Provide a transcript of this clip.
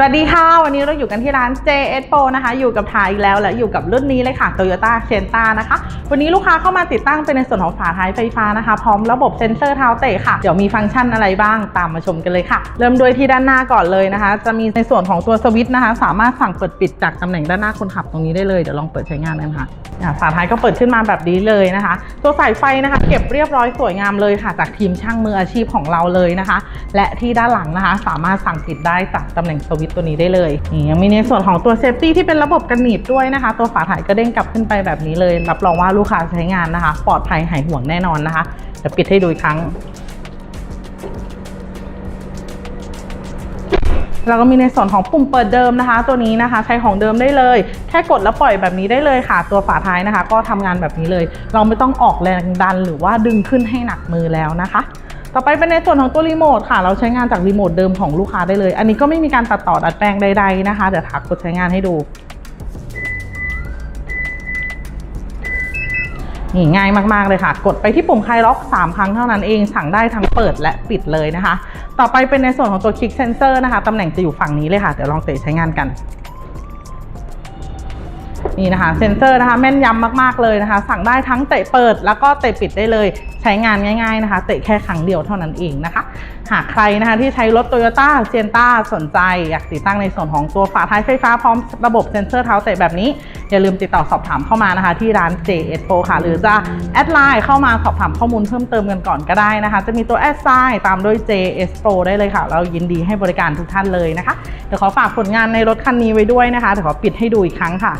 สวัสดีค่ะ วันนี้เราอยู่กันที่ร้าน JS Pro นะคะ อยู่กับทายอีกแล้ว และอยู่กับรุ่นนี้เลยค่ะ Toyota c e n t a นะคะ วันนี้ลูกค้าเข้ามาติดตั้งเป็นในส่วนของฝาท้ายไฟฟ้านะคะ พร้อมระบบเซ็นเซอร์เท้าเตะค่ะ เดี๋ยวมีฟังก์ชันอะไรบ้างตามมาชมกันเลยค่ะ เริ่มด้วยที่ด้านหน้าก่อนเลยนะคะ จะมีในส่วนของตัวสวิตช์นะคะ สามารถสั่งเปิดปิดจากตำแหน่งด้านหน้าคนขับตรงนี้ได้เลยเดี๋ยวลองเปิดใช้งานกันค่ะอะฝาท้ายก็เปิดขึ้นมาแบบนี้เลยนะคะ ตัวสายไฟนะคะ เก็บเรียบร้อยสวยงามเลยค่ะ จากทีมช่างมืออาชีพของเราเลยนะคะ และที่ด้านหลังนะคะ สามารถสั่งปิดได้จากตำแหน่งสวิตตัวนี้ได้เลยนี่ยังมีในส่วนของตัวเซฟตี้ที่เป็นระบบกันหนีบด้วยนะคะ ตัวฝาถ่ายก็เด้งกลับขึ้นไปแบบนี้เลย รับรองว่าลูกค้าใช้งานนะคะ ปลอดภัยหายห่วงแน่นอนนะคะเดี๋ยวปิดให้ดูอีกครั้งแล้วก็มีในส่วนของปุ่มเปิดเดิมนะคะ ตัวนี้นะคะ ใช้ของเดิมได้เลย แค่กดแล้วปล่อยแบบนี้ได้เลยค่ะ ตัวฝาท้ายนะคะ ก็ทำงานแบบนี้เลย เราไม่ต้องออกแรงดันหรือว่าดึงขึ้นให้หนักมือแล้วนะคะ ต่อไปเป็นในส่วนของตัวรีโมทค่ะ เราใช้งานจากรีโมทเดิมของลูกค้าได้เลย อันนี้ก็ไม่มีการตัดต่อดัดแปลงใด ๆนะคะ เดี๋ยวถักกดใช้งานให้ดูนี่ง่ายมาก ๆ เลยค่ะ กดไปที่ปุ่มคลายล็อก 3 ครั้งเท่านั้นเอง สั่งได้ทั้งเปิดและปิดเลยนะคะ ต่อไปเป็นในส่วนของตัวคลิกเซนเซอร์นะคะ ตำแหน่งจะอยู่ฝั่งนี้เลยค่ะ เดี๋ยวลองเตะใช้งานกัน นี่นะคะเซนเซอร์นะคะแม่นยำมากๆเลยนะคะ สั่งได้ทั้งเตะเปิดแล้วก็เตะปิดได้เลย ใช้งานง่ายๆนะคะ เตะแค่ครั้งเดียวเท่านั้นเองนะคะ หากใครนะคะที่ใช้รถ Toyota c i e n t a สนใจ อยากติดตั้งในส่วนของตัวฝาท้ายไฟฟ้าพร้อมระบบเซ็นเซอร์เท้าเตะแบบนี้ อย่าลืมติดต่อสอบถามเข้ามานะคะ ที่ร้าน JS Pro ค่ะ หรือจะแอดไลน์เข้ามาสอบถามข้อมูลเพิ่มเติมกันก่อนก็ได้นะคะ จะมีตัวแอดไซน์ตามด้วย JS Pro ได้เลยค่ะ เรายินดีให้บริการทุกท่านเลยนะคะเดี๋ยวขอฝากผลงานในรถคันนี้ไว้ด้วยนะคะเดี๋ยวขอปิดให้ดูอีกครั้งค่ะ